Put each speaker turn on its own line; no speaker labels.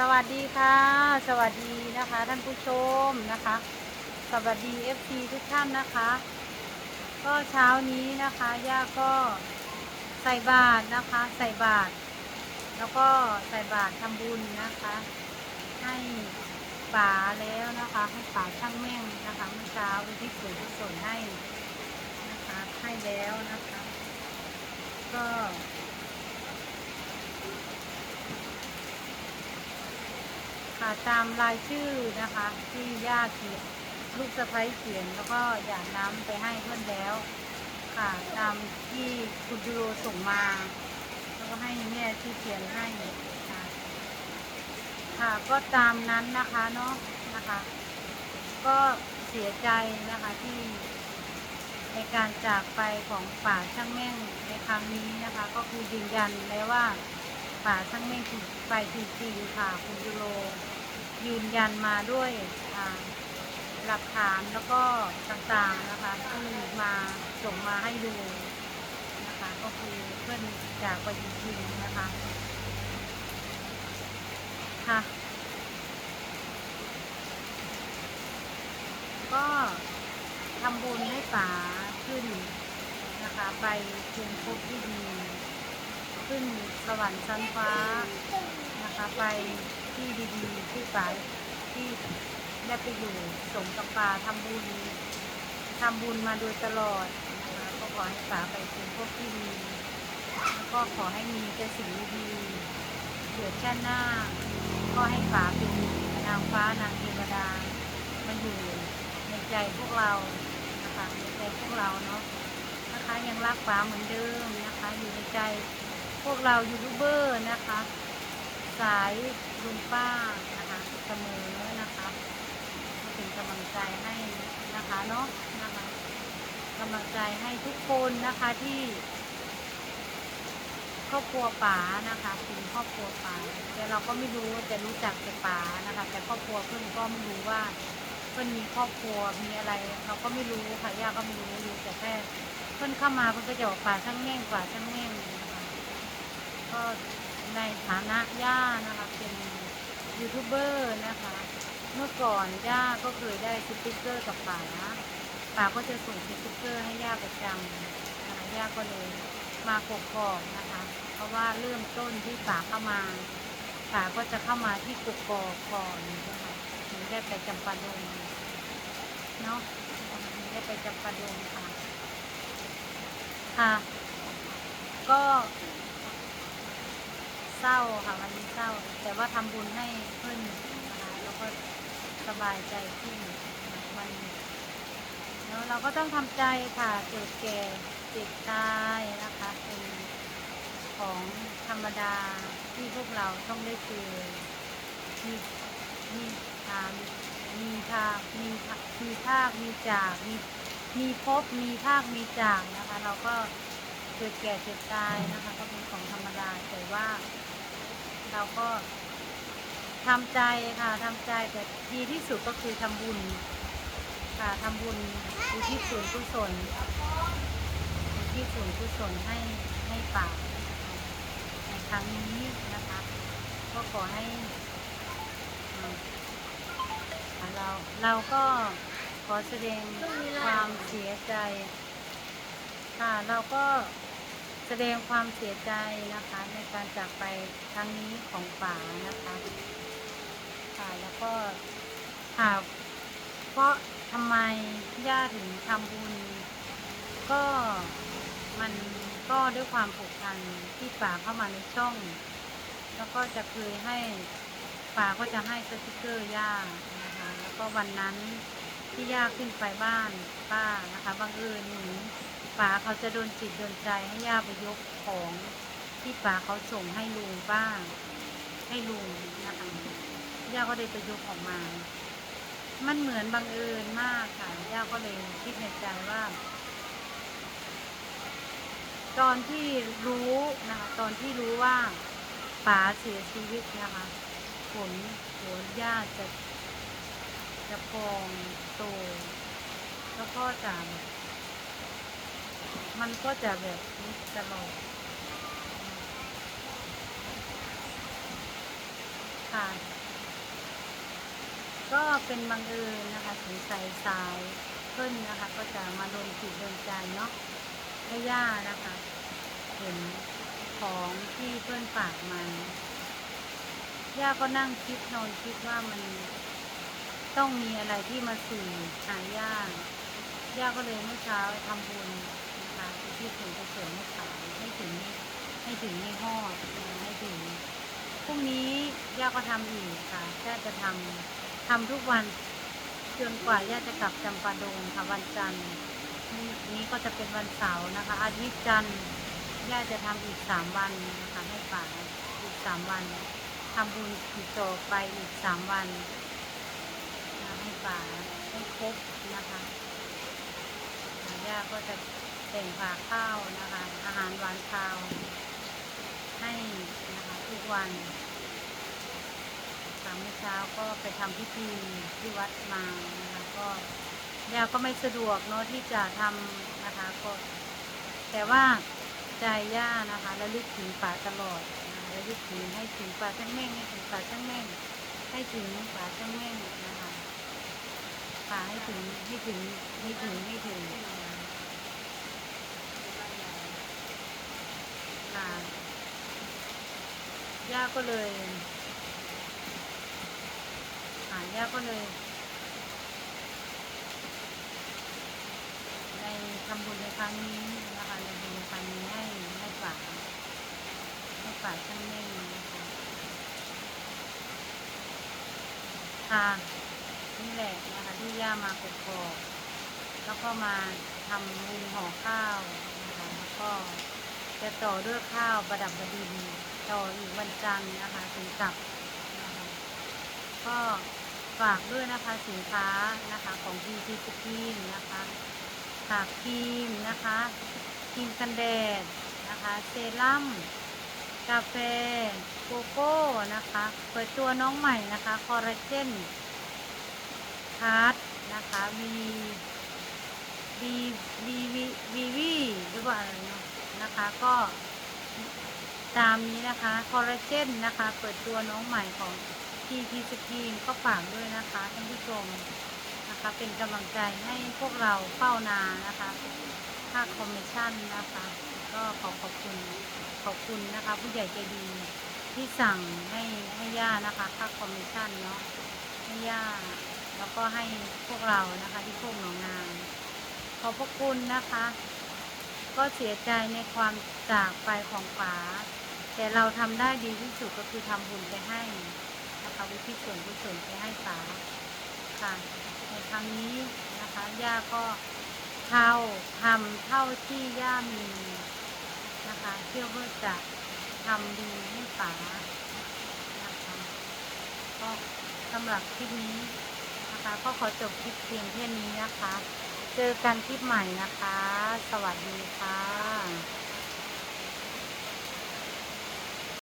สวัสดีค่ะ สวัสดีนะคะ ท่านผู้ชมนะคะ สวัสดี FC ทุกท่านนะคะ ก็เช้านี้นะคะย่าก็ใส่บาตรนะคะ ใส่บาตรแล้วก็ใส่บาตรทำบุญนะคะ ให้ป๋าแล้วนะคะ ให้ป๋าช่างแม่งนะคะเมื่อเช้าอุที่ส่วนให้นะคะให้แล้วนะคะ ก็ ค่ะตามรายชื่อนะคะ ที่ย่าเขียนลูกสะพ้ยเขียนแล้วก็อยากน้ำไปให้เพื่อนแล้ว ค่ะ ตามที่คุณยูโรส่งมา แล้วก็ให้แม่ที่เขียนให้ค่ะค่ะก็ตามนั้นนะคะเนาะนะคะ ก็เสียใจนะคะที่ในการจากไปของป่าช่างแม่งในครั้งนี้นะคะ ก็คือยืนยันแล้ว่า ป่าช่างแม่ถูกไปจริงๆค่ะ คุณยูโรยืนยันมาด้วยหลักฐานแล้วก็ต่างๆนะคะที่มาส่งมาให้ดูนะคะ ก็คือเพื่อนจากไปจริงๆนะคะค่ะก็ทำบุญให้ป๋าขึ้นนะคะ ไปภูมิภพที่ดี ขึ้นสวรรค์ชั้นฟ้านะคะ ไปที่ดีๆ ที่ป๋าที่ได้ไปอยู่สมกับป่าทำบุญทำบุญมาโดยตลอดนะคะก็ขอให้ป๋าไปภูมิภพที่ดีแล้วก็ขอให้มีแต่สิ่งดีๆเกิดชาติหน้า ก็ให้ป๋าเป็นนางฟ้านางเทวดามาอยู่ในใจพวกเรานะคะในใจพวกเราเนาะนะคะยังรักป๋าเหมือนเดิมนะคะอยู่ในใจ พวกเรายูทูบเบอร์นะคะ สายลุงป้านะคะเสมอนะคะก็เป็นกำลังใจให้นะคะเนาะนะคะกำลังใจให้ทุกคนนะคะที่ ครอบครัวป๋านะคะเป็นครอบครัวป๋าแต่เราก็ไม่รู้แต่รู้จักแต่ป๋านะคะ แต่ครอบครัวเพื่อนก็ไม่รู้ว่าเพื่อนมีครอบครัวมีอะไร เราก็ไม่รู้ค่ะย่าก็ไม่รู้รู้แต่แค่เพื่อนเข้ามาเพื่อนก็จะบอกป่าช่างแง่งป่าช่างแง่ง ก็ในฐานะย่านะคะเป็นยูทูบเบอร์นะคะ เมื่อก่อนย่าก็เคยได้สติ๊กเกอร์กับป๋าป๋าก็จะส่งสติ๊กเกอร์ให้ย่าประจำนะคะย่าก็เลยมากกอกนะคะ เพราะว่าเริ่มต้นที่ป๋าเข้ามาป๋าก็จะเข้ามาที่กกอกก่อนนะคะถึงได้ไปจำปาดงเนาะถึงได้ไปจำปาดงค่ะค่ะ ก็ เศร้าค่ะวันนี้เศร้า แต่ว่าทำบุญให้เพื่อนนะคะแล้วก็สบายใจขึ้นวันแล้วเราก็ต้องทำใจค่ะเกิดแก่เจ็บตายนะคะเป็นของธรรมดาที่พวกเราต้องได้เจอมีมีทางมีทางมีมีภาคมีจากมีมีภพมีภาคมีจากนะคะ เราก็เกิดแก่เจ็บตายนะคะก็เว่า เราก็ทำใจค่ะทำใจแต่ดีที่สุดก็คือทำบุญ ค่ะทำบุญอุทิศส่วนกุศลอุทิศส่วนกุศลให้ให้ป่าในครั้งนี้นะคะ ก็ขอให้เราเราก็ขอแสดงความเสียใจ ค่ะเราก็ แสดงความเสียใจนะคะในการจากไปครั้งนี้ของป๋านะคะค่ะแล้วก็ค่ะเพราะทำไมย่าถึงทำบุญ ก็มันก็ด้วยความผูกพันที่ป๋าเข้ามาในช่อง แล้วก็จะเคยให้ป๋าก็จะให้สติกเกอร์ย่านะคะแล้วก็วันนั้นที่ย่าขึ้นไปบ้านป้านะคะบังเอิญหนู ป๋าเขาจะโดนจิตโดนใจให้ย่าไปยกของที่ป๋าเขาส่งให้ลุงป้าง ให้ลุงนะคะย่าก็เลยไปยกออกมา มันเหมือนบังเอิญมากค่ะย่าก็เลยคิดในใจว่า ตอนที่รู้นะคะตอนที่รู้ว่าป๋าเสียชีวิตนะคะผลหัวย่าจะจะพองโตแล้วก็จะ มันก็จะแบบนี้ตลอดค่ะ ก็เป็นบังเอิญนะคะถึงสายสายเพิ่นนะคะ ก็จะมาโดนจิตโดนใจเนาะให้ย่านะคะ เห็นของที่เพื่อนฝากมาย่าก็นั่งคิดนอนคิดว่ามันต้องมีอะไรที่มาสื่อหาย่าย่าก็เลยเมื่อเช้าทำบุญ ที่ถึงกุศลให้ขายให้ถึงให้ถึงในหอดให้ถึงพรุ่งนี้ย่าก็ทำอีกค่ะย่าจะทำทำทุกวันจนกว่าย่าจะกลับจำปาดงค่ะวันจันทร์นี้ก็จะเป็นวันเสาร์นะคะ อาทิตย์จันทร์ย่าจะทำอีกสามวันนะคะให้ป่าอีกสามวันทำบุญอีกต่อไปอีกสามวันให้ป่าให้ครบนะคะย่าก็จะ แต่งผ่าข้าวนะคะ อาหารหวานข้าว ให้นะคะ ทุกวันสามเช้าก็ไปทำพิธีที่วัดมานะคะก็ยาก็ไม่สะดวกเนาะที่จะทำนะคะก็แต่ว่าใจย่านะคะระลึกถึงป่าตลอดนะคะระลึกถึงให้ถึงป่าช่างแม่งให้ถึงป่าช่างแม่งให้ถึงป่าช่างแม่งนะคะป่าให้ถึงให้ถึงให้ถึงให้ถึง ค่ะ ย่าก็เลยค่ะย่าก็เลย ในทำบุญในครั้งนี้นะคะในบุญในครั้งนี้ให้ให้ป่าให้ป่าช่างเม่นะคะค่ะนี่แหละนะคะที่ย่ามากกอกแล้วก็มาทำบุญห่อข้าวนะคะแล้วก็จะต่อด้วยข้าวประดับประดิน ต่ออีกวันจันทร์นะคะถึงกลับนะคะก็ฝากด้วยนะคะสินค้านะคะของพีทีสกีนนะคะค่ะครีมนะคะครีมกันแดดนะคะเซรั่มกาแฟโกโก้นะคะเปิดตัวน้องใหม่นะคะคอลลาเจนคาร์ดนะคะวีวีวีวีวีวีหรือว่าอะไรเนาะนะคะก็ ตามนี้นะคะคอลลาเจนนะคะ เปิดตัวน้องใหม่ของทีทีสกีนก็ฝากด้วยนะคะท่านผู้ชมนะคะ เป็นกำลังใจให้พวกเราเฝ้านานะคะค่าคอมมิชชั่นนะคะ ก็ขอขอบคุณขอบคุณนะคะ ผู้ใหญ่ใจดีที่สั่งให้ให้ย่านะคะค่าคอมมิชชั่นเนาะให้ย่าแล้วก็ให้พวกเรานะคะที่พวกหนองนางขอบพระคุณนะคะ ก็เสียใจในความจากไปของป๋า แต่เราทำได้ดีที่สุดก็คือทำบุญไปให้นะคะวิธีส่วนกุศลไปให้ป๋าค่ะในครั้งนี้นะคะย่าก็เท่าทำเท่าที่ย่ามีนะคะเพื่อว่าจะทำดีให้ป๋านะคะก็สำหรับคลิปนี้นะคะ ก็ขอจบคลิปเพียงแค่นี้นะคะ เจอกันคลิปใหม่นะคะ สวัสดีค่ะ